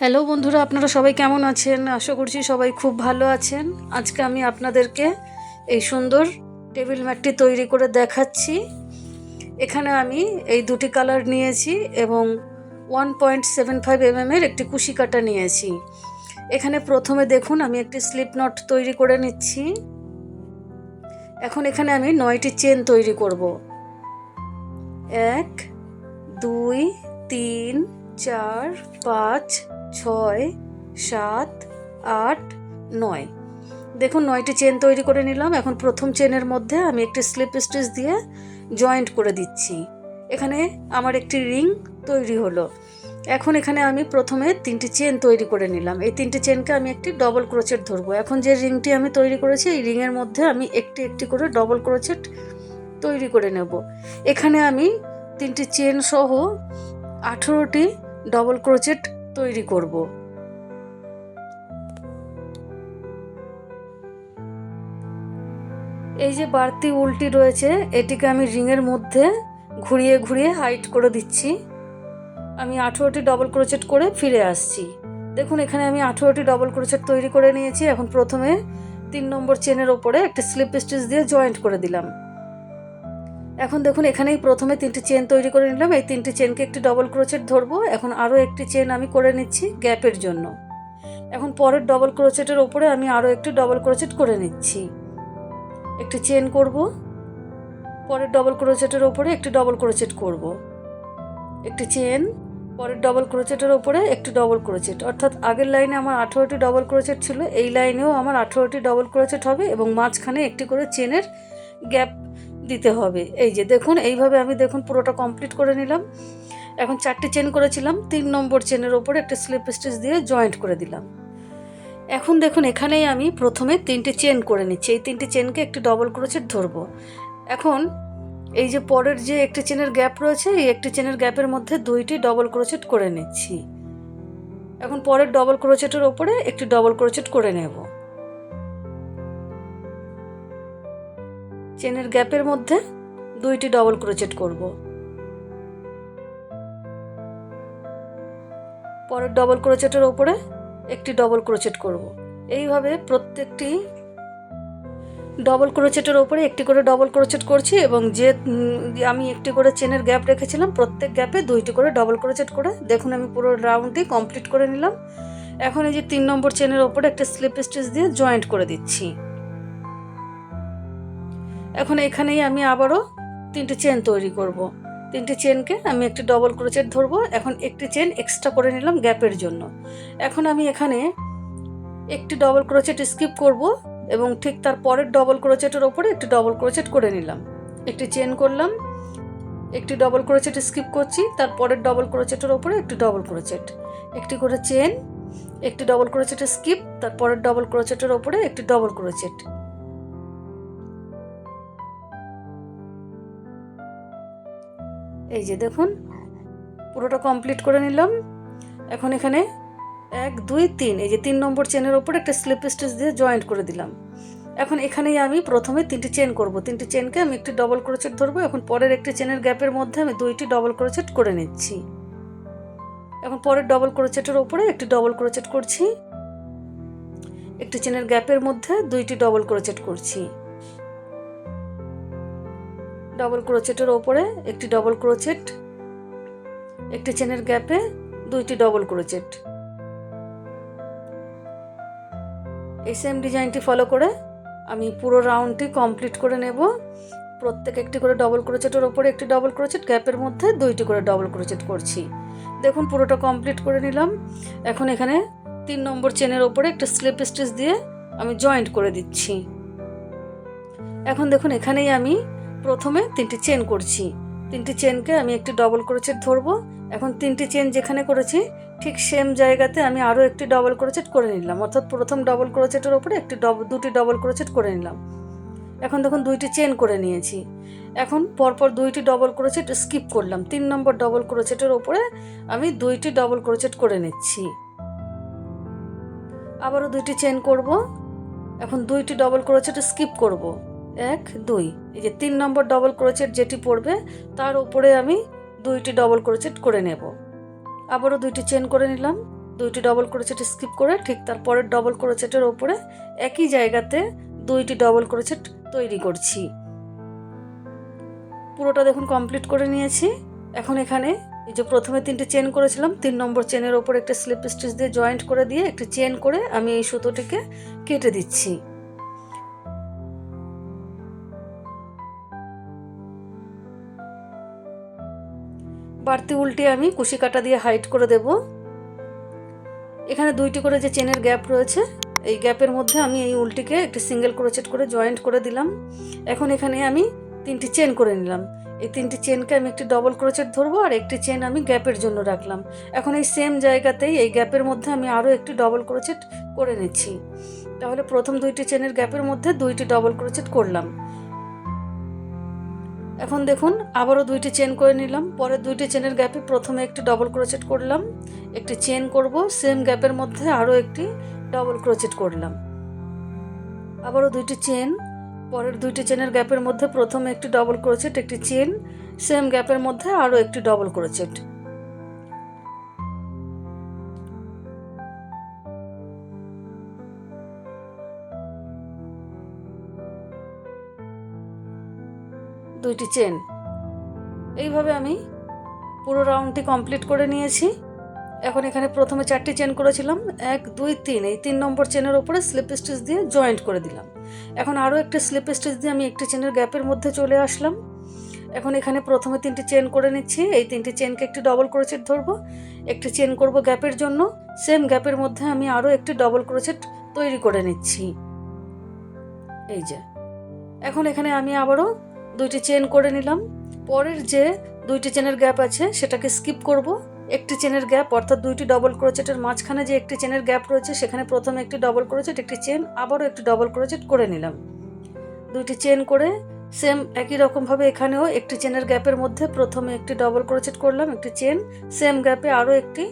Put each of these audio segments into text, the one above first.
Hello বন্ধুরা, আপনারা সবাই কেমন আছেন? আশা করছি সবাই খুব ভালো আছেন। আজকে আমি আপনাদেরকে এই সুন্দর টেবিল ম্যাটটি তৈরি করে দেখাচ্ছি। এখানে আমি এই দুটি কালার নিয়েছি এবং one point seven five m এর একটি কুশি কাটা নিয়েছি। এখানে প্রথমে দেখুন, আমি একটি স্লিপ নট তৈরি করে নিচ্ছি। এখন এখানে আমি নয়টি চেন তৈরি করব। এক, দুই, তিন, চার, পাঁচ ছয়, সাত, আট, নয়। দেখুন, নয়টি চেন তৈরি করে নিলাম। এখন প্রথম চেনের মধ্যে আমি একটি স্লিপ স্টিচ দিয়ে জয়েন্ট করে দিচ্ছি। এখানে আমার একটি রিং তৈরি হলো। এখন এখানে আমি প্রথমে তিনটি চেন তৈরি করে নিলাম। এই তিনটি চেনকে আমি একটি ডবল ক্রোচেট ধরবো। এখন যে রিংটি আমি তৈরি করেছি, এই রিংয়ের মধ্যে আমি একটি একটি করে ডবল ক্রোচেট তৈরি করে নেব। এখানে আমি তিনটি চেন সহ আঠেরোটি ডবল ক্রোচেট তৈরি করব। এই যে বাড়তি উল্টি রয়েছে, এটিকে আমি রিংয়ের মধ্যে ঘুরিয়ে ঘুরিয়ে হাইট করে দিচ্ছি। আমি আঠেরোটি ডবল ক্রোচেট করে ফিরে আসছি। দেখুন, এখানে আমি আঠেরোটি ডবল ক্রোচেট তৈরি করে নিয়েছি। এখন প্রথমে তিন নম্বর চেনের ওপরে একটা স্লিপ স্টিচ দিয়ে জয়েন্ট করে দিলাম। এখন দেখুন, এখানেই প্রথমে তিনটি চেন তৈরি করে নিলাম। এই তিনটি চেনকে একটি ডবল ক্রোচেট ধরবো। এখন আরও একটি চেন আমি করে নিচ্ছি গ্যাপের জন্য। এখন পরের ডবল ক্রোচেটের ওপরে আমি আরও একটি ডবল ক্রোচেট করে নিচ্ছি। একটি চেন করব। পরের ডবল ক্রোচেটের ওপরে একটি ডবল ক্রোচেট করব। একটি চেন পরের ডবল ক্রোচেটের ওপরে একটি ডবল ক্রোচেট অর্থাৎ আগের লাইনে আমার আঠেরোটি ডবল ক্রোচেট ছিল, এই লাইনেও আমার আঠেরোটি ডবল ক্রোচেট হবে এবং মাঝখানে একটি করে চেনের গ্যাপ দিতে হবে। এই যে দেখুন, এইভাবে আমি দেখুন পুরোটা কমপ্লিট করে নিলাম। এখন চারটি চেন করেছিলাম, তিন নম্বর চেনের ওপরে একটা স্লিপ স্টিচ দিয়ে জয়েন্ট করে দিলাম। এখন দেখুন, এখানেই আমি প্রথমে তিনটে চেন করে নিচ্ছি। এই তিনটে চেনকে একটি ডবল ক্রোচেট ধরবো। এখন এই যে পরের যে একটি চেনের গ্যাপ রয়েছে, এই একটি চেনের গ্যাপের মধ্যে দুইটি ডবল ক্রোচেট করে নিচ্ছি। এখন পরের ডবল ক্রোচেটের ওপরে একটি ডবল ক্রোচেট করে নেব। চেনের গ্যাপের মধ্যে দুইটি ডবল ক্রোচেট করব। পরের ডবল ক্রোচেটের ওপরে একটি ডবল ক্রোচেট করব। এইভাবে প্রত্যেকটি ডবল ক্রোচেটের ওপরে একটি করে ডবল ক্রোচেট করছি এবং যে আমি একটি করে চেনের গ্যাপ রেখেছিলাম, প্রত্যেক গ্যাপে দুইটি করে ডবল ক্রোচেট করে দেখুন আমি পুরো রাউন্ডটি কমপ্লিট করে নিলাম। এখন এই যে তিন নম্বর চেনের ওপরে একটা স্লিপ স্টিচ দিয়ে জয়েন্ট করে দিচ্ছি। এখন এখানেই আমি আবারও তিনটে চেন তৈরি করব। তিনটে চেনকে আমি একটি ডবল ক্রোচেট ধরবো এখন একটি চেন এক্সট্রা করে নিলাম গ্যাপের জন্য এখন আমি এখানে একটি ডবল ক্রোচেট স্কিপ করব এবং ঠিক তার পরের ডবল ক্রোচেটের ওপরে একটি ডবল ক্রোচেট করে নিলাম একটি চেন করলাম একটি ডবল ক্রোচেট স্কিপ করছি তার পরের ডবল ক্রোচেটের ওপরে একটি ডবল ক্রোচেট একটি করে চেন একটি ডবল ক্রোচেট স্কিপ তার পরের ডবল ক্রোচেটের ওপরে একটি ডবল ক্রোচেট এই যে দেখুন, পুরোটা কমপ্লিট করে নিলাম। এখন এখানে এক, দুই, তিন, এই যে তিন নম্বর চেনের ওপর একটা স্লিপ স্টিচ দিয়ে জয়েন্ট করে দিলাম। এখন এখানেই আমি প্রথমে তিনটি চেন করব। তিনটি চেনকে আমি একটি ডবল ক্রোচেট ধরবো। এখন পরের একটি চেনের গ্যাপের মধ্যে আমি দুইটি ডবল ক্রোচেট করে নিচ্ছি। এখন পরের ডবল ক্রোচেটের ওপরে একটি ডবল ক্রোচেট করছি। একটি চেনের গ্যাপের মধ্যে দুইটি ডবল ক্রোচেট করছি। ডবল ক্রোচেটের ওপরে একটি ডবল ক্রোচেট একটি চেনের গ্যাপে দুইটি ডবল ক্রোচেট এই সেম ডিজাইনটি ফলো করে আমি পুরো রাউন্ডটি কমপ্লিট করে নেব। প্রত্যেক একটি করে ডবল ক্রোচেটের ওপরে একটি ডবল ক্রোচেট গ্যাপের মধ্যে দুইটি করে ডবল ক্রোচেট করছি। দেখুন, পুরোটা কমপ্লিট করে নিলাম। এখন এখানে তিন নম্বর চেনের ওপরে একটা স্লিপ স্টিচ দিয়ে আমি জয়েন্ট করে দিচ্ছি। এখন দেখুন, এখানেই আমি প্রথমে তিনটি চেন করছি। তিনটি চেনকে আমি একটি ডবল ক্রোচেট ধরবো। এখন তিনটি চেন যেখানে করেছি, ঠিক সেম জায়গাতে আমি আরও একটি ডবল ক্রোচেট করে নিলাম। অর্থাৎ প্রথম ডবল ক্রোচেটের ওপরে একটি ডব দুটি ডবল ক্রোচেট করে নিলাম। এখন দেখুন দুইটি চেন করে নিয়েছি। এখন পরপর দুইটি ডবল ক্রোচেট স্কিপ করলাম। তিন নম্বর ডবল ক্রোচেটের ওপরে আমি দুইটি ডবল ক্রোচেট করে নিচ্ছি। আবারও দুইটি চেন করব। এখন দুইটি ডবল ক্রোচেট স্কিপ করব। এক, দুই। এই যে তিন নম্বর ডবল ক্রোচেট যেটি পড়বে, তার উপরে আমি দুইটি ডবল ক্রোচেট করে নেব। আবারও দুইটি চেন করে নিলাম। দুইটি ডবল ক্রোচেট স্কিপ করে ঠিক তারপরের ডবল ক্রোচেটের ওপরে একই জায়গাতে দুইটি ডবল ক্রোচেট তৈরি করছি। পুরোটা দেখুন কমপ্লিট করে নিয়েছি। এখন এখানে এই যে প্রথমে তিনটে চেন করেছিলাম, তিন নম্বর চেনের ওপর একটা স্লিপ স্টিচ দিয়ে জয়েন্ট করে দিয়ে একটি চেন করে আমি এই সুতোটিকে কেটে দিচ্ছি। বাড়তি উল্টে আমি কুশি কাটা দিয়ে হাইট করে দেব। এখানে দুইটি করে যে চেনের গ্যাপ রয়েছে, এই গ্যাপের মধ্যে আমি এই উল্টিকে একটি সিঙ্গেল ক্রোচেট করে জয়েন্ট করে দিলাম। এখন এখানে আমি তিনটি চেন করে নিলাম। এই তিনটি চেনকে আমি একটি ডবল ক্রোচেট ধরবো আর একটি চেন আমি গ্যাপের জন্য রাখলাম। এখন এই সেম জায়গাতেই এই গ্যাপের মধ্যে আমি আরও একটি ডবল ক্রোচেট করে নিচ্ছি। তাহলে প্রথম দুইটি চেনের গ্যাপের মধ্যে দুইটি ডবল ক্রোচেট করলাম। এখন দেখুন, আবারও দুইটি চেন করে নিলাম। পরে দুইটি চেনের গ্যাপে প্রথমে একটি ডবল ক্রোচেট করলাম। একটি চেন করব সেম গ্যাপের মধ্যে আরও একটি ডবল ক্রোচেট করলাম। আবারও দুইটি চেন পরের দুইটি চেনের গ্যাপের মধ্যে প্রথমে একটি ডবল ক্রোচেট একটি চেন সেম গ্যাপের মধ্যে আরও একটি ডবল ক্রোচেট দুইটি চেন। এইভাবে আমি পুরো রাউন্ডটি কমপ্লিট করে নিয়েছি। এখন এখানে প্রথমে চারটি চেন করেছিলাম। এক, দুই, তিন। এই তিন নম্বর চেনের ওপরে স্লিপ স্টিচ দিয়ে জয়েন্ট করে দিলাম। এখন আরও একটি স্লিপ স্টিচ দিয়ে আমি একটি চেনের গ্যাপের মধ্যে চলে আসলাম। এখন এখানে প্রথমে তিনটি চেন করে নিচ্ছি। এই তিনটি চেনকে একটি ডবল ক্রোচেট ধরবো। একটি চেন করব গ্যাপের জন্য। সেম গ্যাপের মধ্যে আমি আরও একটি ডবল ক্রোচেট তৈরি করে নিচ্ছি। এই যে। এখন এখানে আমি আবারও দুইটি চেন করে নিলাম। পরের যে দুইটি চেনের গ্যাপ আছে, সেটাকে স্কিপ করব। একটি চেনের গ্যাপ অর্থাৎ দুইটি ডবল ক্রোচেটের মাঝখানে যে একটি চেনের গ্যাপ রয়েছে, সেখানে প্রথমে একটি ডবল ক্রোচেট একটি চেন আবারও একটি ডবল ক্রোচেট করে নিলাম। দুইটি চেন করে সেম একই রকমভাবে এখানেও একটি চেনের গ্যাপের মধ্যে প্রথমে একটি ডবল ক্রোচেট করলাম, একটি চেন সেম গ্যাপে আরও একটি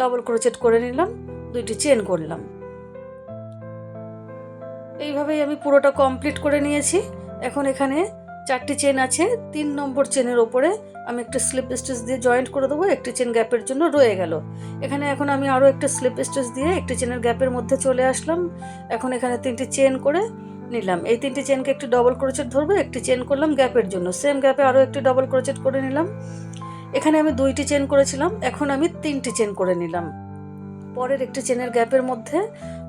ডবল ক্রোচেট করে নিলাম, দুইটি চেন করলাম। এইভাবেই আমি পুরোটা কমপ্লিট করে নিয়েছি। এখন এখানে চারটি চেন আছে, তিন নম্বর চেনের ওপরে আমি একটা স্লিপ স্টিচ দিয়ে জয়েন্ট করে দেবো, একটি চেন গ্যাপের জন্য রয়ে গেল। এখানে এখন আমি আরও একটা স্লিপ স্টিচ দিয়ে একটি চেনের গ্যাপের মধ্যে চলে আসলাম। এখন এখানে তিনটি চেন করে নিলাম। এই তিনটি চেনকে একটি ডবল ক্রোচেট ধরবো, একটি চেন করলাম গ্যাপের জন্য। সেম গ্যাপে আরও একটি ডবল ক্রোচেট করে নিলাম। এখানে আমি দুইটি চেন করেছিলাম, এখন আমি তিনটি চেন করে নিলাম। পরের একটি চেনের গ্যাপের মধ্যে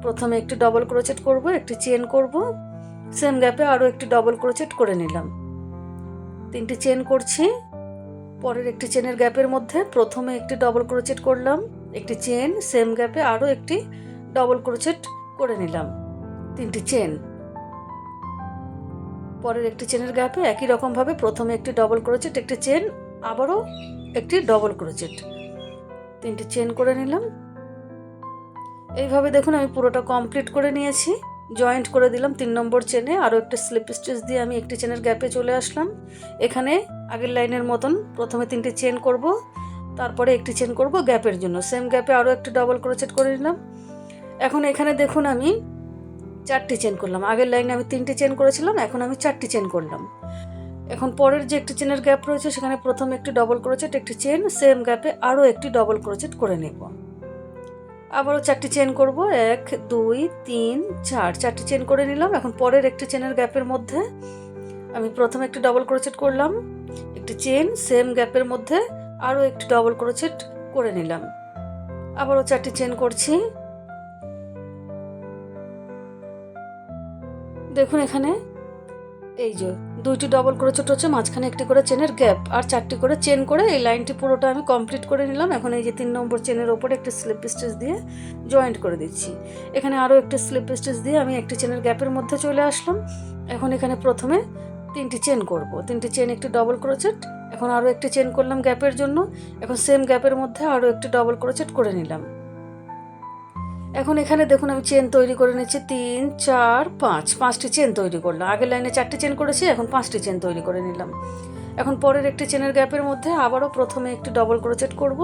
প্রথমে একটি ডবল ক্রোচেট করব, একটি চেন করব। সেম গ্যাপে আরও একটি ডবল ক্রোচেট করে নিলাম। তিনটি চেন করছি। পরের একটি চেনের গ্যাপের মধ্যে প্রথমে একটি ডবল ক্রোচেট করলাম, একটি চেন সেম গ্যাপে আরও একটি ডবল ক্রোচেট করে নিলাম, তিনটি চেন পরের একটি চেনের গ্যাপে একই রকমভাবে প্রথমে একটি ডবল ক্রোচেট একটি চেন আবারও একটি ডবল ক্রোচেট তিনটি চেন করে নিলাম। এইভাবে দেখুন আমি পুরোটা কমপ্লিট করে নিয়েছি। জয়েন্ট করে দিলাম তিন নম্বর চেনে আরও একটা স্লিপ স্টিচ দিয়ে আমি একটি চেনের গ্যাপে চলে আসলাম। এখানে আগের লাইনের মতন প্রথমে তিনটি চেন করব, তারপরে একটি চেন করব গ্যাপের জন্য। সেম গ্যাপে আরও একটি ডবল ক্রোচেট করে নিলাম। এখন এখানে দেখুন আমি চারটি চেন করলাম। আগের লাইনে আমি তিনটি চেন করেছিলাম, এখন আমি চারটি চেন করলাম। এখন পরের যে একটি চেনের গ্যাপ রয়েছে, সেখানে প্রথমে একটি ডবল ক্রোচেট একটি চেন সেম গ্যাপে আরও একটি ডবল ক্রোচেট করে নেব। আবারও চারটি চেন করব। এক, দুই, তিন, চার। চারটি চেন করে নিলাম। এখন পরের একটি চেনের গ্যাপের মধ্যে আমি প্রথমে একটি ডবল ক্রোচেট করলাম। একটি চেন সেম গ্যাপের মধ্যে আরও একটি ডবল ক্রোচেট করে নিলাম। আবারও চারটি চেন করছি। দেখুন এখানে, এই যে দুইটি ডবল করে ক্রোচেট হচ্ছে, মাঝখানে একটি করে চেনের গ্যাপ আর চারটি করে চেন করে এই লাইনটি পুরোটা আমি কমপ্লিট করে নিলাম। এখন এই যে তিন নম্বর চেনের ওপরে একটি স্লিপ স্টিচ দিয়ে জয়েন্ট করে দিচ্ছি। এখানে আরও একটি স্লিপ স্টিচ দিয়ে আমি একটি চেনের গ্যাপের মধ্যে চলে আসলাম। এখন এখানে প্রথমে তিনটি চেন করব। তিনটি চেন একটি ডবল ক্রোচেট এখন আরও একটি চেন করলাম গ্যাপের জন্য। এখন সেম গ্যাপের মধ্যে আরও একটি ডবল ক্রোচেট করে নিলাম। এখন এখানে দেখুন, আমি চেন তৈরি করে নিচ্ছি। তিন, চার, পাঁচ। পাঁচটি চেন তৈরি করলাম। আগের লাইনে চারটি চেন করেছি, এখন পাঁচটি চেন তৈরি করে নিলাম। এখন পরের একটি চেনের গ্যাপের মধ্যে আবারও প্রথমে একটি ডবল ক্রোচেট করব।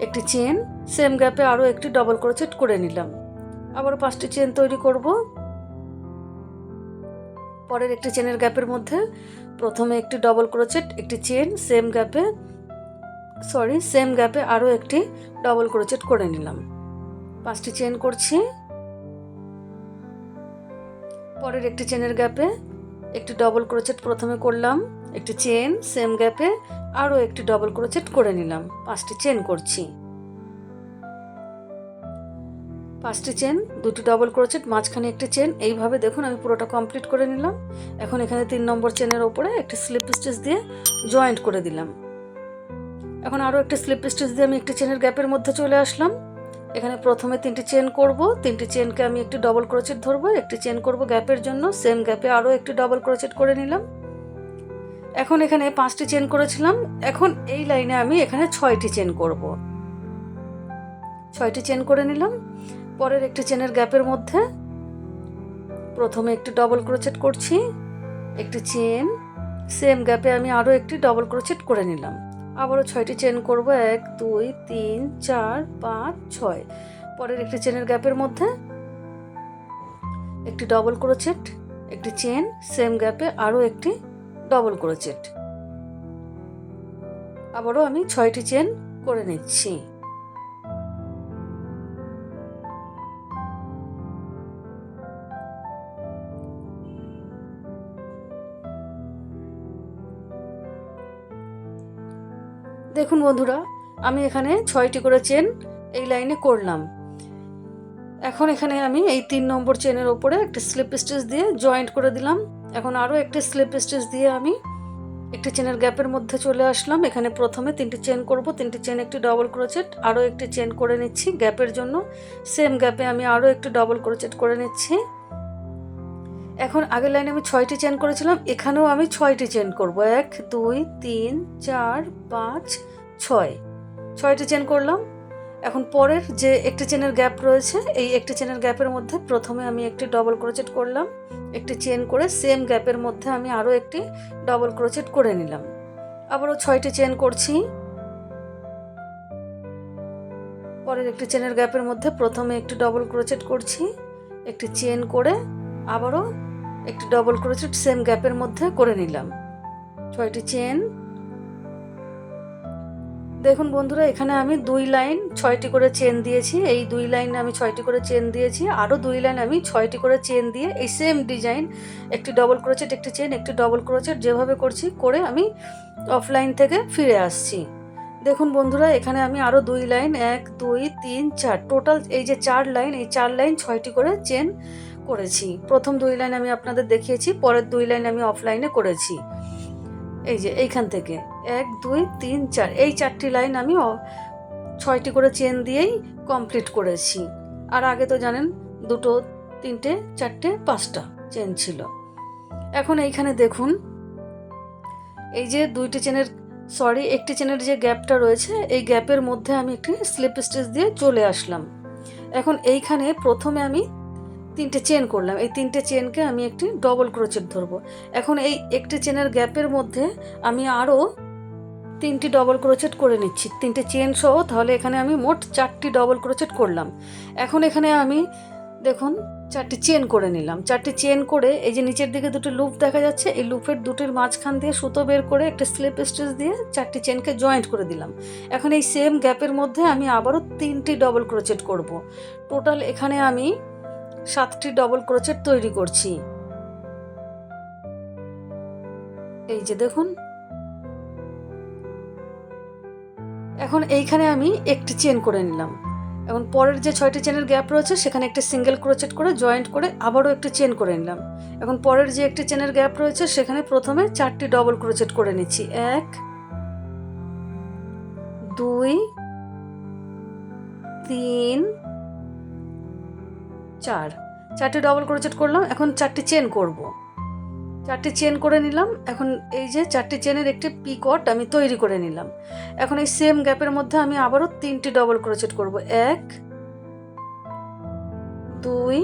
একটি চেন সেম গ্যাপে আরও একটি ডবল ক্রোচেট করে নিলাম। আবারও পাঁচটি চেন তৈরি করব। পরের একটি চেনের গ্যাপের মধ্যে প্রথমে একটি ডবল ক্রোচেট একটি চেন সেম গ্যাপে সরি সেম গ্যাপে আরও একটি ডবল ক্রোচেট করে নিলাম। পাঁচটি চেন করছি। পরের একটি চেনের গ্যাপে একটি ডবল ক্রোচেট প্রথমে করলাম, একটি চেন সেম গ্যাপে আরও একটি ডবল ক্রোচেট করে নিলাম, পাঁচটি চেন করছি। পাঁচটি চেন দুটি ডবল ক্রোচেট মাঝখানে একটি চেন এইভাবে দেখুন আমি পুরোটা কমপ্লিট করে নিলাম। এখন এখানে তিন নম্বর চেনের ওপরে একটি স্লিপ স্টিচ দিয়ে জয়েন্ট করে দিলাম। এখন আরও একটি স্লিপ স্টিচ দিয়ে আমি একটি চেনের গ্যাপের মধ্যে চলে আসলাম। এখানে প্রথমে তিনটি চেন করব। তিনটি চেনকে আমি একটি ডবল ক্রোচেট ধরবো। একটি চেন করব গ্যাপের জন্য। সেম গ্যাপে আরও একটি ডবল ক্রোচেট করে নিলাম। এখন এখানে পাঁচটি চেন করেছিলাম। এখন এই লাইনে আমি এখানে ছয়টি চেন করব। ছয়টি চেন করে নিলাম। পরের একটি চেনের গ্যাপের মধ্যে প্রথমে একটি ডবল ক্রোচেট করছি। একটি চেন। সেম গ্যাপে আমি আরও একটি ডবল ক্রোচেট করে নিলাম। আবারও ছয়টি চেন করব। এক, দুই, তিন, চার, পাঁচ, ছয়। পরের একটি চেনের গ্যাপের মধ্যে একটি ডবল করে চেট একটি চেন সেম গ্যাপে আরও একটি ডবল করে চেট আবারও আমি ছয়টি চেন করে নিচ্ছি। দেখুন বন্ধুরা, আমি এখানে ছয়টি করে চেন এই লাইনে করলাম। এখন এখানে আমি এই তিন নম্বর চেনের ওপরে একটা স্লিপ স্টিচ দিয়ে জয়েন্ট করে দিলাম। এখন আরও একটি স্লিপ স্টিচ দিয়ে আমি একটি চেনের গ্যাপের মধ্যে চলে আসলাম। এখানে প্রথমে তিনটি চেন করব, তিনটি চেন একটি ডবল ক্রোচেট, আরও একটি চেন করে নিচ্ছি গ্যাপের জন্য। সেম গ্যাপে আমি আরও একটি ডবল ক্রোচেট করে নিচ্ছি। এখন আগের লাইনে আমি ছয়টি চেন করেছিলাম, এখানেও আমি ছয়টি চেন করব। এক, দুই, তিন, চার, পাঁচ, ছয়। ছয়টি চেন করলাম। এখন পরের যে একটি চেনের গ্যাপ রয়েছে, এই একটি চেনের গ্যাপের মধ্যে প্রথমে আমি একটি ডবল ক্রোচেট করলাম। একটি চেন করে সেম গ্যাপের মধ্যে আমি আরও একটি ডবল ক্রোচেট করে নিলাম। আবারও ছয়টি চেন করছি। পরের একটি চেনের গ্যাপের মধ্যে প্রথমে একটি ডবল ক্রোচেট করছি। একটি চেন করে আবারও একটি ডবল ক্রোচেট সেম গ্যাপের মধ্যে করে নিলাম। ছয়টি চেন দেখুন বন্ধুরা, এখানে আমি দুই লাইন ছয়টি করে চেন দিয়েছি। এই দুই লাইনে আমি ছয়টি করে চেন দিয়েছি, আরও দুই লাইন আমি ছয়টি করে চেন দিয়ে এই সেম ডিজাইন একটি ডবল ক্রোচেট একটি চেন একটি ডবল ক্রোচেট যেভাবে করছি করে আমি অফলাইন থেকে ফিরে আসছি। দেখুন বন্ধুরা, এখানে আমি আরও দুই লাইন এক, দুই, তিন, চার টোটাল এই যে চার লাইন এই চার লাইন ছয়টি করে চেন করেছি। প্রথম দুই লাইন আমি আপনাদের দেখিয়েছি, পরের দুই লাইন আমি অফলাইনে করেছি। এই যে, এইখান থেকে। এক, দুই, তিন, চার। এই চারটি লাইন আমি ছয়টি করে চেন দিয়েই কমপ্লিট করেছি। আর আগে তো জানেন, দুটো, তিনটে, চারটে, পাঁচটা চেন ছিল। এখন এইখানে দেখুন, এই যে দুইটি চেনের সরি একটি চেনের যে গ্যাপটা রয়েছে, এই গ্যাপের মধ্যে আমি একটি স্লিপ স্টিচ দিয়ে চলে আসলাম। এখন এইখানে প্রথমে আমি তিনটে চেন করলাম। এই তিনটে চেনকে আমি একটি ডবল ক্রোচেট ধরবো। এখন এই একটি চেনের গ্যাপের মধ্যে আমি আরও তিনটি ডবল ক্রোচেট করে নিচ্ছি। তিনটে চেন সহ, তাহলে এখানে আমি মোট চারটি ডবল ক্রোচেট করলাম। এখন এখানে আমি দেখুন, চারটি চেন করে নিলাম। চারটি চেন করে এই যে নিচের দিকে দুটো লুপ দেখা যাচ্ছে, এই লুপের দুটির মাঝখান দিয়ে সুতো বের করে একটা স্লিপ স্টিচ দিয়ে চারটি চেনকে জয়েন্ট করে দিলাম। এখন এই সেম গ্যাপের মধ্যে আমি আবারও তিনটি ডবল ক্রোচেট করব। টোটাল এখানে আমি সাতটি ডবল ক্রোচেট তৈরি করছি। এই যে দেখুন। এখন এইখানে আমি একটি চেন করে নিলাম। এখন পরের যে ছয়টি চেনের গ্যাপ রয়েছে, সেখানে একটি সিঙ্গেল ক্রোচেট করে জয়েন্ট করে আবারও একটি চেন করে নিলাম। এখন পরের যে একটি চেনের গ্যাপ রয়েছে, সেখানে প্রথমে চারটি ডবল ক্রোচেট করে নিচ্ছি। এক, দুই, তিন চার। চারটে ডবল ক্রোচেট করলাম, এখন চারটি চেন করব। চারটে চেন করে নিলাম, এখন এই যে চারটি চেনের একটি পিকট আমি তৈরি করে নিলাম। এখন এই সেম গ্যাপের মধ্যে আমি আবারও তিনটি ডবল ক্রোচেট করব। এক, দুই,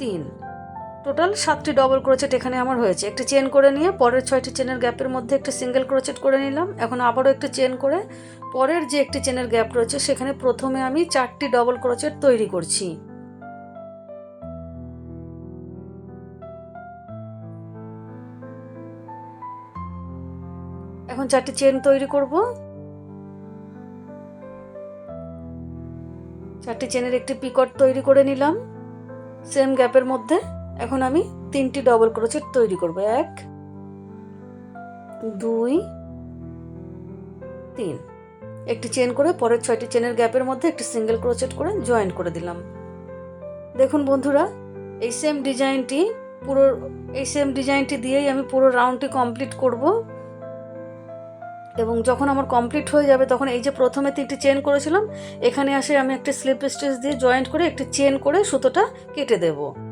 তিন। টোটাল সাতটি ডবল ক্রোচেট এখানে আমার হয়েছে। একটি চেন করে নিয়ে পরের ছয়টি চেনের গ্যাপের মধ্যে একটি সিঙ্গেল ক্রোচেট করে নিলাম। এখন আবারও একটি চেন করে পরের যে একটি চেনের গ্যাপ রয়েছে, সেখানে প্রথমে আমি চারটি ডবল ক্রোচেট তৈরি করছি। এখন চারটি চেন তৈরি করব। চারটি চেনের একটি পিকট তৈরি করে নিলাম। সেম গ্যাপের মধ্যে। এখন আমি তিনটি ডবল ক্রোচেট তৈরি করব। এক, দুই, তিন। একটি চেন করে পরের ছয়টি চেনের গ্যাপের মধ্যে একটি সিঙ্গেল ক্রোচেট করে জয়েন করে দিলাম। দেখুন বন্ধুরা, এই সেম ডিজাইনটি পুরো, এই সেম ডিজাইনটি দিয়েই আমি পুরো রাউন্ডটি কমপ্লিট করব। এবং যখন আমার কমপ্লিট হয়ে যাবে, তখন এই যে প্রথমে তিনটি চেন করেছিলাম, এখানে আসে আমি একটি স্লিপ স্টিচ দিয়ে জয়েন্ট করে একটি চেন করে সুতোটা কেটে দেবো।